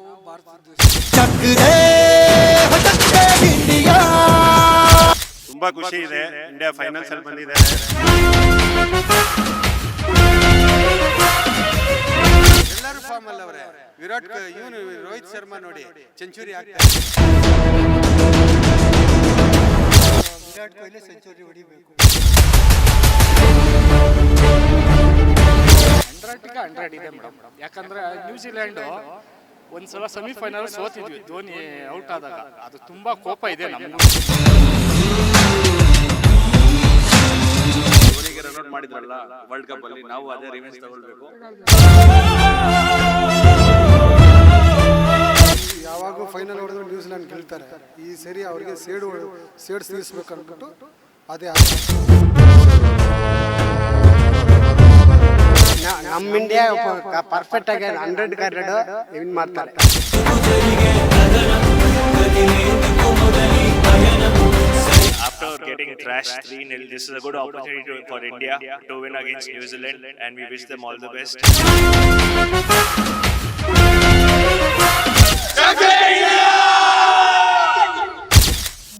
ನಾವು ತುಂಬಾ ಖುಷಿ ಇದೆ ಇಂಡಿಯಾ ಫೈನಲ್ಸ್ ಅಲ್ಲಿ ಬಂದಿದೆ. ಎಲ್ಲರೂ ಫಾರ್ಮ್ ಅಲ್ಲ ಅವರೇ. ವಿರಾಟ್ ಇವನು ರೋಹಿತ್ ಶರ್ಮಾ ನೋಡಿ ಸೆಂಚುರಿ ಆಗ್ತಾರೆ ವಿರಾಟ್ ಕೊಹ್ಲಿ ಸೆಂಚುರಿ ಹೊಡಿಬೇಕು. ಹಂಡ್ರೆಡ್ ಇದೆ ಮೇಡಮ್. ಯಾಕಂದ್ರೆ ನ್ಯೂಜಿಲೆಂಡು ಒಂದ್ಸಲ ಸೆಮಿಫೈನಲ್ ಸೋತಿದ್ವಿ ಧೋನಿ ಔಟ್ ಆದಾಗ. ಅದು ತುಂಬಾ ಕೋಪ ಇದೆ ನಮ್ಗೆ. ಧೋನಿಗೆ ರನ್ಔಟ್ ಮಾಡಿದ್ರಲ್ಲ ವರ್ಲ್ಡ್ ಕಪ್ ಅಲ್ಲಿ ನಾವು ಅದೇ ರಿವೆಂಜ್ ತಗೊಳ್ಬೇಕು. ಯಾವಾಗೂ ಫೈನಲ್ ಹೊಡೆದ್ರು ನ್ಯೂಜಿಲೆಂಡ್ ಗೆಲ್ತಾರೆ ಈ ಸರಿ ಅವರಿಗೆ ಸೇಡು ಸೇಡ್ ಸೇರಿಸ್ಬೇಕು ಅಂದ್ಬಿಟ್ಟು ಅದೇ ನಮ್ಮ ಇಂಡಿಯಾ ಪರ್ಫೆಕ್ಟ್ ಆಗಿ ಹಂಡ್ರೆಡ್ ಹಂಡ್ರೆಡ್ ವಿನ್ ಮಾಡ್ತಾರೆ After getting thrashed 3 0, this is a good opportunity to- for India to win against New Zealand, and we wish them all the best.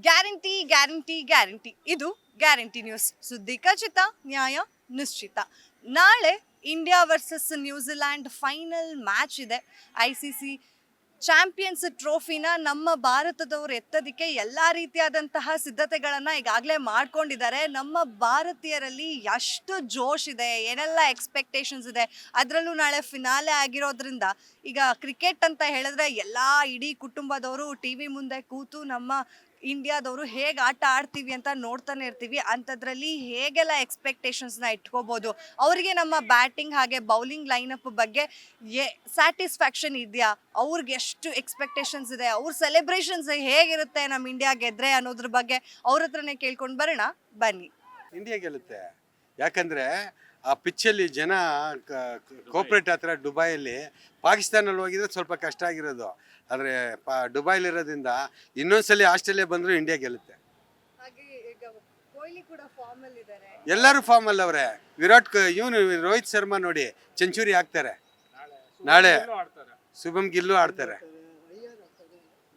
Guarantee guarantee guarantee ಇದು guarantee news ಸುದ್ದಿ ಖಚಿತ ನ್ಯಾಯ ನಿಶ್ಚಿತ ನಾಳೆ India versus New Zealand final match ಇದೆ. I C C champions ಟ್ರೋಫಿನ ನಮ್ಮ ಭಾರತದವರು ಎತ್ತೋದಕ್ಕೆ ಎಲ್ಲ ರೀತಿಯಾದಂತಹ ಸಿದ್ಧತೆಗಳನ್ನು ಈಗಾಗಲೇ ಮಾಡ್ಕೊಂಡಿದ್ದಾರೆ. ನಮ್ಮ ಭಾರತೀಯರಲ್ಲಿ ಎಷ್ಟು ಜೋಶ್ ಇದೆ, ಏನೆಲ್ಲ ಎಕ್ಸ್ಪೆಕ್ಟೇಷನ್ಸ್ ಇದೆ, ಅದರಲ್ಲೂ ನಾಳೆ ಫಿನಾಲೆ ಆಗಿರೋದ್ರಿಂದ ಈಗ ಕ್ರಿಕೆಟ್ ಅಂತ ಹೇಳಿದ್ರೆ ಎಲ್ಲ ಇಡೀ ಕುಟುಂಬದವರು ಟಿ ವಿ ಮುಂದೆ ಕೂತು ನಮ್ಮ ಇಂಡಿಯಾದವರು ಹೇಗೆ ಆಟ ಆಡ್ತೀವಿ ಅಂತ ನೋಡ್ತಾನೆ ಇರ್ತೀವಿ. ಅಂಥದ್ರಲ್ಲಿ ಹೇಗೆಲ್ಲ ಎಕ್ಸ್ಪೆಕ್ಟೇಷನ್ಸ್ನ ಇಟ್ಕೋಬೋದು? ಅವರಿಗೆ ನಮ್ಮ ಬ್ಯಾಟಿಂಗ್ ಹಾಗೆ ಬೌಲಿಂಗ್ ಲೈನಪ್ ಬಗ್ಗೆ ಎ ಸ್ಯಾಟಿಸ್ಫ್ಯಾಕ್ಷನ್ ಇದೆಯಾ? ಅವ್ರಿಗೆ ಎಷ್ಟು ಎಕ್ಸ್ಪೆಕ್ಟೇಷನ್ಸ್ ಇದೆ? ಅವ್ರ ಸೆಲೆಬ್ರೇಷನ್ಸ್ ಹೇಗಿರುತ್ತೆ ನಮ್ಮ ಇಂಡಿಯಾ ಗೆದ್ರೆ ಅನ್ನೋದ್ರ ಬಗ್ಗೆ ಅವ್ರ ಹತ್ರನೇ ಕೇಳ್ಕೊಂಡು ಬರೋಣ. ಬನ್ನಿ. ಇಂಡಿಯಾ ಗೆಲ್ಲುತ್ತೆ. ಯಾಕಂದ್ರೆ ಆ ಪಿಚ್ಚಲ್ಲಿ ಜನ ಕೋಪ್ರೇಟ್ ಹತ್ರ ದುಬೈಯಲ್ಲಿ ಪಾಕಿಸ್ತಾನಲ್ಲಿ ಹೋಗಿದ್ರೆ ಸ್ವಲ್ಪ ಕಷ್ಟ ಆಗಿರೋದು. ಆದರೆ ಪಾ ದುಬೈಲಿರೋದ್ರಿಂದ ಇನ್ನೊಂದ್ಸಲಿ ಆಸ್ಟ್ರೇಲಿಯಾ ಬಂದರೂ ಇಂಡಿಯಾ ಗೆಲ್ಲುತ್ತೆ. ಹಾಗೆ ಈಗ ಕೊಹ್ಲಿ ಕೂಡ ಫಾರ್ಮಲ್ ಇದ್ದಾರೆ ಎಲ್ಲರೂ ಫಾರ್ಮಲ್ಲಿ ಅಲ್ಲ ಅವರೇ. ವಿರಾಟ್ ಇವನು ರೋಹಿತ್ ಶರ್ಮಾ ನೋಡಿ ಸೆಂಚುರಿ ಹಾಕ್ತಾರೆ. ನಾಳೆ ಶುಭಮ್ ಗಿಲ್ಲು ಆಡ್ತಾರೆ.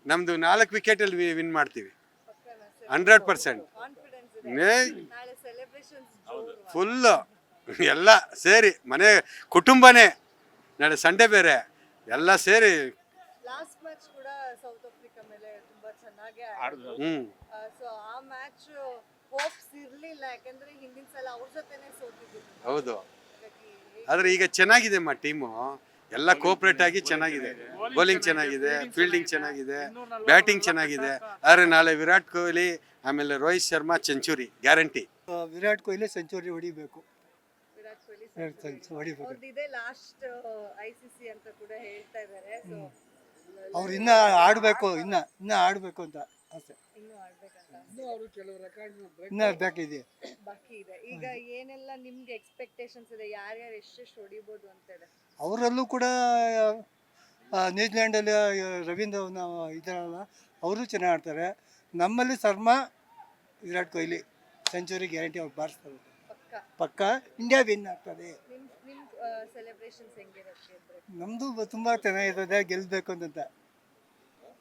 ನಮ್ದು ನಾಲ್ಕು ವಿಕೆಟಲ್ಲಿ ವಿನ್ ಮಾಡ್ತೀವಿ. ಹಂಡ್ರೆಡ್ ಪರ್ಸೆಂಟ್ ಫುಲ್ಲು ಎಲ್ಲ ಸೇರಿ ಮನೆ ಕುಟುಂಬನೇ. ನಾಳೆ ಸಂಡೆ ಬೇರೆ. ಎಲ್ಲ ಸೇರಿ. ಲಾಸ್ಟ್ ಮ್ಯಾಚ್ ಕೂಡ ಸೌತ್ ಆಫ್ರಿಕಾ ಮೇಲೆ ತುಂಬಾ ಚೆನ್ನಾಗಿ ಹ್ಞೂ ಸೊ ಆ ಮ್ಯಾಚ್ ಹೋಪ್ಸ್ ಇರ್ಲಿಲ್ಲ ಯಾಕಂದ್ರೆ ಹಿಂದಿನ ಸಲ ಅವ್ರ ಜೊತೆನೆ ಸೋತಿದ್ರು. ಹೌದು. ಆದರೆ ಈಗ ಚೆನ್ನಾಗಿದೆ ಮಾ ಟೀಮು. ಎಲ್ಲ ಕೋಪರೇಟ್ ಆಗಿ ಚೆನ್ನಾಗಿದೆ. ಬೌಲಿಂಗ್ ಚೆನ್ನಾಗಿದೆ. ಫೀಲ್ಡಿಂಗ್ ಚೆನ್ನಾಗಿದೆ. ಬ್ಯಾಟಿಂಗ್ ಚೆನ್ನಾಗಿದೆ. ಆದ್ರೆ ನಾಳೆ ವಿರಾಟ್ ಕೊಹ್ಲಿ ಆಮೇಲೆ Rohit Sharma century guarantee. Virat Kohli century ಹೊಡಿಬೇಕು ವಿರಾಟ್ ಕೊಹ್ಲಿ ವಿರಾಟ್ ಕೊಹ್ಲಿ ಹೊಡಿಬೇಕು ಇದೆ ಲಾಸ್ಟ್ ಐ ಸಿ ಸಿ ಅಂತ ಕೂಡ ಹೇಳ್ತಾ ಇದ್ದಾರೆ ಸೊ ಅವ್ರು ಇನ್ನ ಆಡಬೇಕು ಇನ್ನ ಇನ್ನ ಆಡಬೇಕು ಅಂತ ಆಸೆ. ಇನ್ನೂ ಆಡ್ಬೇಕಂತ ಇನ್ನ ಬೇಕಿದೆ ಬಾಕಿ ಇದೆ. ಈಗ ಏನೆಲ್ಲ ನಿಮ್ಗೆ ಎಕ್ಸ್ಪೆಕ್ಟೇಷನ್ಸ್ ಇದೆ ಯಾರ್ಯಾರು ಎಷ್ಟೆಷ್ಟು ಹೊಡಿಬೋದು ಅಂತ ಇದೆ ಅವರಲ್ಲೂ ಕೂಡ ನ್ಯೂಜಿಲೆಂಡ್ ಅಲ್ಲಿ ರವೀಂದ್ರ ಇದ್ದಾರಲ್ಲ ಅವರು ಚೆನ್ನಾಗಿ ಆಡ್ತಾರೆ. ನಮ್ಮಲ್ಲಿ ಶರ್ಮಾ ವಿರಾಟ್ ಕೊಹ್ಲಿ ಸೆಂಚುರಿ ಗ್ಯಾರಂಟಿ ಅವ್ರು ಬಾರಿಸ್ತಾರೆ. ಪಕ್ಕ. ಇಂಡಿಯಾ ವಿನ್ ಆಗ್ತದೆ. ನಮ್ಮದು ತುಂಬ ಚೆನ್ನಾಗಿರ್ತದೆ ಗೆಲ್ಲಬೇಕು ಅಂತ